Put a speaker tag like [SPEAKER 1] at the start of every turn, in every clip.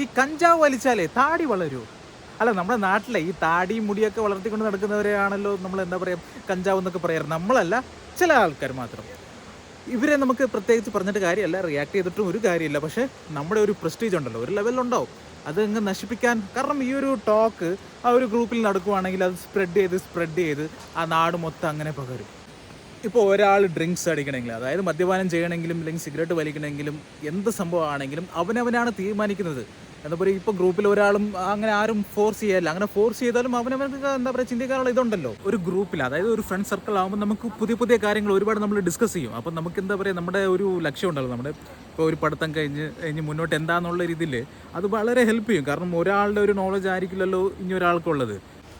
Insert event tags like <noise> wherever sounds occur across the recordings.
[SPEAKER 1] ഈ കഞ്ചാവ് വലിച്ചാലേ താടി വളരൂ. അല്ല നമ്മുടെ നാട്ടിലെ ഈ താടിയും മുടിയൊക്കെ വളർത്തിക്കൊണ്ട് നടക്കുന്നവരെയാണല്ലോ നമ്മൾ എന്താ പറയുക കഞ്ചാവ് എന്നൊക്കെ പറയാറ്. നമ്മളല്ല ചില ആൾക്കാർ മാത്രം. ഇവരെ നമുക്ക് പ്രത്യേകിച്ച് പറഞ്ഞിട്ട് കാര്യമല്ല റിയാക്ട് ചെയ്തിട്ടും ഒരു കാര്യമില്ല. പക്ഷേ നമ്മുടെ ഒരു പ്രസ്റ്റീജ് ഉണ്ടല്ലോ ഒരു ലെവലുണ്ടാവും അത് അങ്ങ് നശിപ്പിക്കാൻ കാരണം ഈ ഒരു ടോക്ക് ആ ഒരു ഗ്രൂപ്പിൽ നടക്കുവാണെങ്കിൽ അത് സ്പ്രെഡ് ചെയ്ത് സ്പ്രെഡ് ചെയ്ത് ആ നാട് മൊത്തം അങ്ങനെ പകരും. ഇപ്പോൾ ഒരാൾ ഡ്രിങ്ക്സ് അടിക്കണമെങ്കിൽ അതായത് മദ്യപാനം ചെയ്യണമെങ്കിലും അല്ലെങ്കിൽ സിഗരറ്റ് വലിക്കണമെങ്കിലും എന്ത് സംഭവമാണെങ്കിലും അവനവനാണ് തീരുമാനിക്കുന്നത്. എന്താ പറയുക ഇപ്പോൾ ഗ്രൂപ്പിൽ ഒരാളും അങ്ങനെ ആരും ഫോഴ്സ് ചെയ്യല്ല. അങ്ങനെ ഫോഴ്സ് ചെയ്താലും അവനവർക്ക് എന്താ പറയുക ചിന്തിക്കാനുള്ള ഇതുണ്ടല്ലോ. ഒരു ഗ്രൂപ്പിൽ അതായത് ഒരു ഫ്രണ്ട് സർക്കിൾ ആകുമ്പോൾ നമുക്ക് പുതിയ പുതിയ കാര്യങ്ങൾ ഒരുപാട് നമ്മൾ ഡിസ്കസ് ചെയ്യും. അപ്പം നമുക്ക് എന്താ പറയുക നമ്മുടെ ഒരു ലക്ഷ്യം ഉണ്ടല്ലോ. നമ്മുടെ ഇപ്പോൾ ഒരു പഠിത്തം കഴിഞ്ഞ് കഴിഞ്ഞ് മുന്നോട്ട് എന്താണെന്നുള്ള രീതിയിൽ അത് വളരെ ഹെൽപ്പ് ചെയ്യും. കാരണം ഒരാളുടെ ഒരു നോളജ് ആയിരിക്കില്ലല്ലോ ഇനി ഒരാൾക്കുള്ളത്.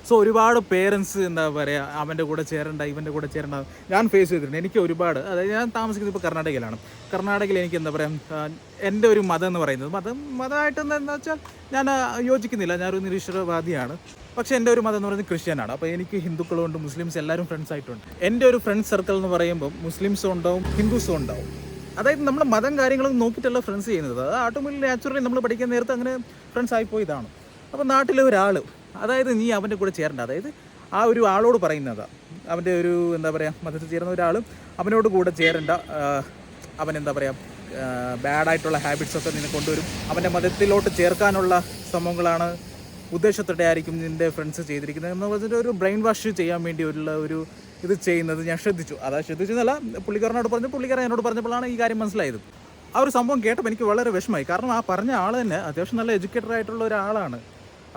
[SPEAKER 1] സോ ഒരുപാട് പേരൻസ് എന്താ പറയുക അവന്റെ കൂടെ ചേരണ്ട ഇവന്റെ കൂടെ ചേരണ്ട. ഞാൻ ഫേസ് ചെയ്തിട്ടുണ്ട്. എനിക്ക് ഒരുപാട് അതായത് ഞാൻ താമസിക്കുന്നത് ഇപ്പോൾ കർണാടകയിലാണ്. കർണാടകയിൽ എനിക്ക് എന്താ പറയുക എന്റെ ഒരു മതം എന്ന് പറയുന്നത് മതം മതമായിട്ട് എന്താ വെച്ചാൽ ഞാൻ യോജിക്കുന്നില്ല. ഞാനൊരു നിരീശ്വരവാദിയാണ്. പക്ഷേ എന്റെ ഒരു മതം എന്ന് പറയുന്നത് ക്രിസ്ത്യനാണ്. അപ്പോൾ എനിക്ക് ഹിന്ദുക്കളുണ്ട് മുസ്ലിംസ് എല്ലാവരും ഫ്രണ്ട്സ് ആയിട്ടുണ്ട്. എന്റെ ഒരു ഫ്രണ്ട് സർക്കിൾ എന്ന് പറയുമ്പോൾ മുസ്ലിംസും ഉണ്ടാവും ഹിന്ദുസും ഉണ്ടാവും. അതായത് നമ്മൾ മതം കാര്യങ്ങളൊന്നും നോക്കിയിട്ടല്ല ഫ്രണ്ട്സ് ചെയ്യുന്നത്. അത് ഓട്ടോമാറ്റിക് നാച്ചുറലി നമ്മൾ പഠിക്കാൻ നേരത്തെ അങ്ങനെ ഫ്രണ്ട്സ് ആയിപ്പോയതാണ് അപ്പോൾ നാട്ടിലെ ഒരാൾ അതായത് നീ അവന്റെ കൂടെ ചേരണ്ട. അതായത് ആ ഒരു ആളോട് പറയുന്നത്. അവന്റെ ഒരു എന്താ പറയുക മതത്തിൽ ചേരുന്ന ഒരാളും അവനോട് കൂടെ ചേരണ്ട. അവൻ എന്താ പറയുക ബാഡായിട്ടുള്ള ഹാബിറ്റ്സൊക്കെ നിന്നെ കൊണ്ടുവരും. അവന്റെ മതത്തിലോട്ട് ചേർക്കാനുള്ള ശ്രമങ്ങളാണ് ഉദ്ദേശത്തോടെ ആയിരിക്കും നിന്റെ ഫ്രണ്ട്സ് ചെയ്തിരിക്കുന്നത്. എന്ന് പറഞ്ഞിട്ട് ഒരു ബ്രെയിൻ വാഷ് ചെയ്യാൻ വേണ്ടിയുള്ള ഒരു ഇത് ചെയ്യുന്നത് ഞാൻ ശ്രദ്ധിച്ചു. അതാ ശ്രദ്ധിച്ചെന്നല്ല പുള്ളിക്കാരനോട് പറഞ്ഞു പുള്ളിക്കാരൻ എന്നോട് പറഞ്ഞപ്പോഴാണ് ഈ കാര്യം മനസ്സിലായത്. ആ ഒരു സംഭവം കേട്ടപ്പോൾ എനിക്ക് വളരെ വിഷമമായി. കാരണം ആ പറഞ്ഞ ആൾ തന്നെ അത്യാവശ്യം നല്ല എഡ്യൂക്കേറ്റഡ് ആയിട്ടുള്ള ഒരാളാണ്.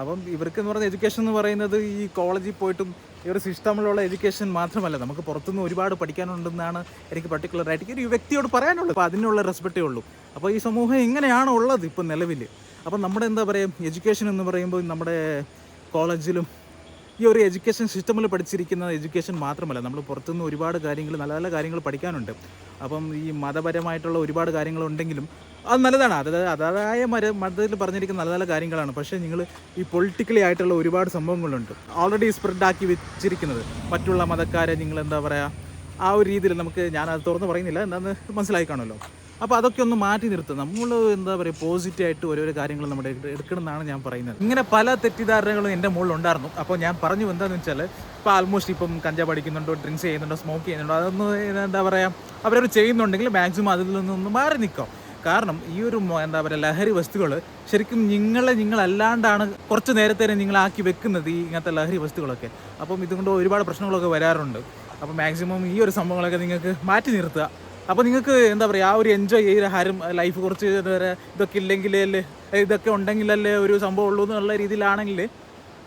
[SPEAKER 1] അപ്പം ഇവർക്ക് എന്ന് പറയുന്ന എഡ്യൂക്കേഷൻ എന്ന് പറയുന്നത് ഈ കോളേജിൽ പോയിട്ടും ഈ ഒരു സിസ്റ്റമിലുള്ള എഡ്യൂക്കേഷൻ മാത്രമല്ല. നമുക്ക് പുറത്തുനിന്ന് ഒരുപാട് പഠിക്കാനുണ്ടെന്നാണ് എനിക്ക് പർട്ടിക്കുലറായിട്ട് ഒരു വ്യക്തിയോട് പറയാനുള്ളത്. അപ്പോൾ അതിനുള്ള റെസ്പെക്റ്റേ ഉള്ളൂ. അപ്പോൾ ഈ സമൂഹം എങ്ങനെയാണ് ഉള്ളത് ഇപ്പം നിലവിൽ അപ്പം നമ്മുടെ എന്താ പറയുക എഡ്യൂക്കേഷൻ എന്ന് പറയുമ്പോൾ നമ്മുടെ കോളേജിലും ഈ ഒരു എഡ്യൂക്കേഷൻ സിസ്റ്റമിൽ പഠിച്ചിരിക്കുന്ന എഡ്യൂക്കേഷൻ മാത്രമല്ല. നമ്മൾ പുറത്തുനിന്ന് ഒരുപാട് കാര്യങ്ങൾ നല്ല നല്ല കാര്യങ്ങൾ പഠിക്കാനുണ്ട്. അപ്പം ഈ മതപരമായിട്ടുള്ള ഒരുപാട് കാര്യങ്ങളുണ്ടെങ്കിലും അത് നല്ലതാണ്. അതായത് അതായ മര മതത്തിൽ പറഞ്ഞിരിക്കുന്ന നല്ല നല്ല കാര്യങ്ങളാണ്. പക്ഷേ നിങ്ങൾ ഈ പൊളിറ്റിക്കലി ആയിട്ടുള്ള ഒരുപാട് സംഭവങ്ങളുണ്ട്. ഓൾറെഡി സ്പ്രെഡ് ആക്കി വെച്ചിരിക്കുന്നത്. മറ്റുള്ള മതക്കാരെ നിങ്ങൾ എന്താ പറയുക ആ ഒരു രീതിയിൽ നമുക്ക് ഞാൻ അത് തുറന്ന് പറയുന്നില്ല. എന്താണെന്ന് മനസ്സിലായി കാണുമല്ലോ. അപ്പോൾ അതൊക്കെ ഒന്ന് മാറ്റി നിർത്തുക നമ്മൾ എന്താ പറയുക പോസിറ്റീവായിട്ട് ഓരോരോ കാര്യങ്ങൾ നമ്മുടെ എടുക്കണം എടുക്കണമെന്നാണ് ഞാൻ പറയുന്നത്. ഇങ്ങനെ പല തെറ്റിദ്ധാരണകളും എന്റെ മുകളിൽ ഉണ്ടായിരുന്നു. അപ്പോൾ ഞാൻ പറഞ്ഞു എന്താണെന്ന് വെച്ചാൽ ഇപ്പോൾ ആൾമോസ്റ്റ് ഇപ്പം കഞ്ചാ അടിക്കുന്നുണ്ടോ ഡ്രിങ്ക്സ് ചെയ്യുന്നുണ്ടോ സ്മോക്ക് ചെയ്യുന്നുണ്ടോ അതൊന്നും എന്താ പറയുക അവരവർ ചെയ്യുന്നുണ്ടെങ്കിൽ മാക്സിമം അതിൽ നിന്നൊന്ന് മാറി നിൽക്കാം. കാരണം ഈ ഒരു എന്താ പറയുക ലഹരി വസ്തുക്കൾ ശരിക്കും നിങ്ങളെ നിങ്ങളല്ലാണ്ടാണ് കുറച്ച് നേരത്തെ നിങ്ങളാക്കി വെക്കുന്നത് ഈ ഇങ്ങനത്തെ ലഹരി വസ്തുക്കളൊക്കെ. അപ്പം ഇതുകൊണ്ട് ഒരുപാട് പ്രശ്നങ്ങളൊക്കെ വരാറുണ്ട്. അപ്പോൾ മാക്സിമം ഈ ഒരു സംഭവങ്ങളൊക്കെ നിങ്ങൾക്ക് മാറ്റി നിർത്തുക. അപ്പോൾ നിങ്ങൾക്ക് എന്താ പറയുക ആ ഒരു എൻജോയ് ചെയ്ത് ഹാരം ലൈഫ് കുറച്ച് ഇതൊക്കെ ഇല്ലെങ്കിലേ ഇതൊക്കെ ഉണ്ടെങ്കിലല്ലേ ഒരു സംഭവം ഉള്ളൂ എന്നുള്ള രീതിയിലാണെങ്കിൽ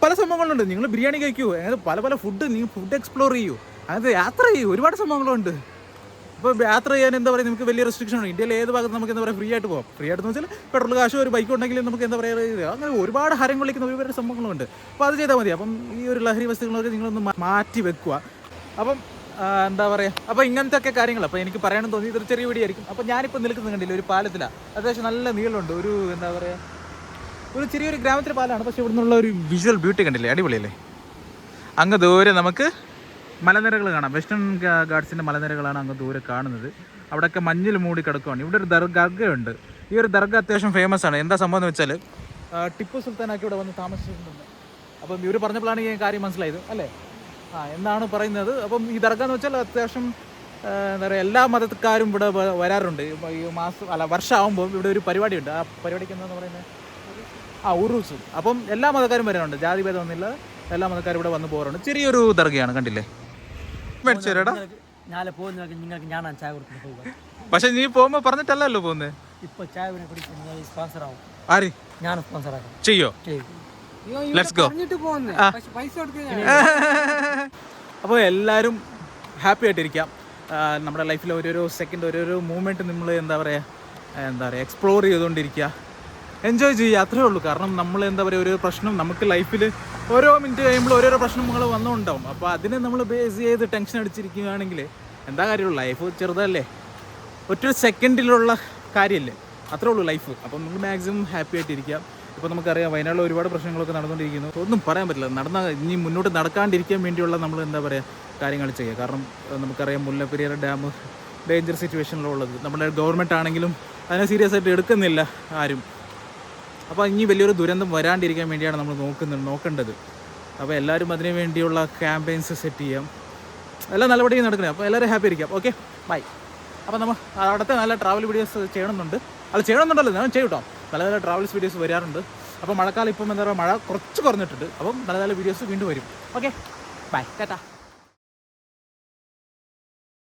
[SPEAKER 1] പല സംഭവങ്ങളുണ്ട്. നിങ്ങൾ ബിരിയാണി കഴിക്കൂ. അതായത് പല പല ഫുഡ് നിങ്ങൾ ഫുഡ് എക്സ്പ്ലോർ ചെയ്യൂ. അതായത് യാത്ര ചെയ്യൂ. ഒരുപാട് സംഭവങ്ങളുണ്ട്. ഇപ്പോൾ യാത്ര ചെയ്യാൻ എന്താ പറയുക നമുക്ക് വലിയ റെസ്ട്രിക്ഷൻ ഉണ്ട് ഇന്ത്യയിൽ ഏത് ഭാഗത്ത് നമുക്ക് എന്താ പറയുക ഫ്രീ ആയിട്ട് പോകാം ഫ്രീ ആയിട്ട് വെച്ചാൽ പെട്രോൾ കാശോ ഒരു ബൈക്ക് ഉണ്ടെങ്കിലും നമുക്ക് എന്താ പറയുക അങ്ങനെ ഒരുപാട് ഹരം കൊള്ളിക്കുന്ന ഒരുപാട് സംഭവങ്ങളുണ്ട്. അപ്പോൾ അത് ചെയ്താൽ മതി. അപ്പം ഈ ഒരു ലഹരി വസ്തുക്കളൊക്കെ നിങ്ങളൊന്ന് മാറ്റി വെക്കുക. അപ്പം എന്താ പറയുക? അപ്പോൾ ഇങ്ങനത്തെ ഒക്കെ കാര്യങ്ങൾ അപ്പോൾ എനിക്ക് പറയാനും തോന്നി ഇതൊരു ചെറിയ വീഡിയോ ആയിരിക്കും അപ്പോൾ ഞാനിപ്പോൾ നിൽക്കുന്നത് കണ്ടില്ല ഒരു പാലത്തിലാണ് അത്യാവശ്യം നല്ല നീളമുണ്ട്. ഒരു എന്താ പറയുക ഒരു ചെറിയൊരു ഗ്രാമത്തിലെ പാലാണ്. പക്ഷേ ഇവിടുന്നുള്ള ഒരു വിഷ്വൽ ബ്യൂട്ടി കണ്ടില്ലേ? അടിപൊളിയല്ലേ? അങ്ങ് ദൂരെ നമുക്ക് മലനിരകൾ കാണാം. വെസ്റ്റേൺ ഗാർഡ്സിന്റെ മലനിരകളാണ് അങ്ങ് ദൂരെ കാണുന്നത്. അവിടെയൊക്കെ മഞ്ഞിൽ മൂടി കിടക്കുകയാണ് ഇവിടെ ഒരു ദർ ദർഗയുണ്ട് ഈ ഒരു ദർഗ അത്യാവശ്യം ഫേമസ് ആണ്. എന്താ സംഭവം എന്ന് വെച്ചാൽ ടിപ്പു സുൽത്താനൊക്കെ ഇവിടെ വന്ന് താമസിച്ചിട്ടുണ്ട്. അപ്പം ഇവർ പറഞ്ഞപ്പോഴാണ് ഈ കാര്യം മനസ്സിലായത് അല്ലേ? ആ എന്നാണ് പറയുന്നത്. അപ്പം ഈ ദർഗ എന്ന് വെച്ചാൽ അത്യാവശ്യം എന്താ പറയുക എല്ലാ മതക്കാരും ഇവിടെ വരാറുണ്ട്. ഈ മാസം അല്ല വർഷമാകുമ്പോൾ ഇവിടെ ഒരു പരിപാടിയുണ്ട്. ആ പരിപാടിക്ക് എന്താണെന്ന് പറയുന്നത്? ആ ഉറൂസ്. അപ്പം എല്ലാ മതക്കാരും വരാറുണ്ട്. ജാതി ഭേദമൊന്നുമില്ല എല്ലാ മതക്കാരും ഇവിടെ വന്ന് പോകാറുണ്ട്. ചെറിയൊരു ദർഗയാണ് കണ്ടില്ലേ?
[SPEAKER 2] നിങ്ങൾക്ക് ചായ
[SPEAKER 1] പക്ഷെ നീ പോകുമ്പോ പറഞ്ഞിട്ടല്ലല്ലോ പോകുന്നത്
[SPEAKER 2] ഇപ്പൊ ചായ പിന്നെ കുടിച്ച് നിങ്ങൾ സ്പോൺസർ ആവും.
[SPEAKER 1] ആര്?
[SPEAKER 2] ഞാൻ <laughs> സ്പോൺസർ ആക്കാം.
[SPEAKER 1] ചെയ്യോ? ലെറ്റ്സ് ഗോ
[SPEAKER 2] പൈസ
[SPEAKER 1] അപ്പോൾ എല്ലാവരും ഹാപ്പി ആയിട്ടിരിക്കാം. നമ്മുടെ ലൈഫിൽ ഓരോരോ സെക്കൻഡ് ഓരോരോ മൂമെന്റ് നമ്മൾ എന്താ പറയുക എന്താ പറയുക എക്സ്പ്ലോർ ചെയ്തുകൊണ്ടിരിക്കുക. എൻജോയ് ചെയ്യുക അത്രേ ഉള്ളൂ. കാരണം നമ്മൾ എന്താ പറയുക ഒരു പ്രശ്നം നമുക്ക് ലൈഫിൽ ഓരോ മിനിറ്റ് കഴിയുമ്പോൾ ഓരോരോ പ്രശ്നങ്ങൾ വന്നുണ്ടാവും അപ്പോൾ അതിനെ നമ്മൾ ബേസ് ചെയ്ത് ടെൻഷൻ അടിച്ചിരിക്കുകയാണെങ്കിൽ എന്താ കാര്യമുള്ളൂ? ലൈഫ് ചെറുതല്ലേ? ഒറ്റ സെക്കൻഡിലുള്ള കാര്യമല്ലേ അത്രേ ഉള്ളൂ ലൈഫ് അപ്പം നമ്മൾ മാക്സിമം ഹാപ്പി ആയിട്ടിരിക്കുക ഇപ്പോൾ നമുക്കറിയാം വയനാട്ടിൽ ഒരുപാട് പ്രശ്നങ്ങളൊക്കെ നടന്നുകൊണ്ടിരിക്കുന്നു. ഒന്നും പറയാൻ പറ്റില്ല. നടന്ന ഇനി മുന്നോട്ട് നടക്കാണ്ടിരിക്കാൻ വേണ്ടിയുള്ള നമ്മൾ എന്താ പറയുക കാര്യങ്ങൾ ചെയ്യുക. കാരണം നമുക്കറിയാം മുല്ലപ്പെരിയാർ ഡാം ഡേഞ്ചർ സിറ്റുവേഷനിലുള്ളത് നമ്മുടെ ഗവൺമെന്റ് ആണെങ്കിലും അതിനെ സീരിയസ് ആയിട്ട് എടുക്കുന്നില്ല ആരും. അപ്പോൾ ഇനി വലിയൊരു ദുരന്തം വരാണ്ടിരിക്കാൻ വേണ്ടിയാണ് നമ്മൾ നോക്കുന്നത് നോക്കേണ്ടത്. അപ്പോൾ എല്ലാവരും അതിനു വേണ്ടിയുള്ള ക്യാമ്പയിൻസ് സെറ്റ് ചെയ്യാം. എല്ലാം നല്ലപടിയും നടക്കണേ. അപ്പോൾ എല്ലാവരും ഹാപ്പി ആയിരിക്കാം. ഓക്കെ ബൈ അപ്പോൾ നമ്മൾ അവിടുത്തെ നല്ല ട്രാവൽ വീഡിയോസ് ചെയ്യണമെന്നുണ്ട്. അത് ചെയ്യണമെന്നുണ്ടല്ലോ. ഞാൻ ചെയ്യും കേട്ടോ. നല്ല നല്ല ട്രാവൽസ് വീഡിയോസ് വരാറുണ്ട്. അപ്പോൾ മഴക്കാലം ഇപ്പം എന്താ പറയുക മഴ കുറച്ച് കുറഞ്ഞിട്ടുണ്ട്. അപ്പം നല്ല നല്ല വീഡിയോസ് വീണ്ടും വരും. Okay bye Tata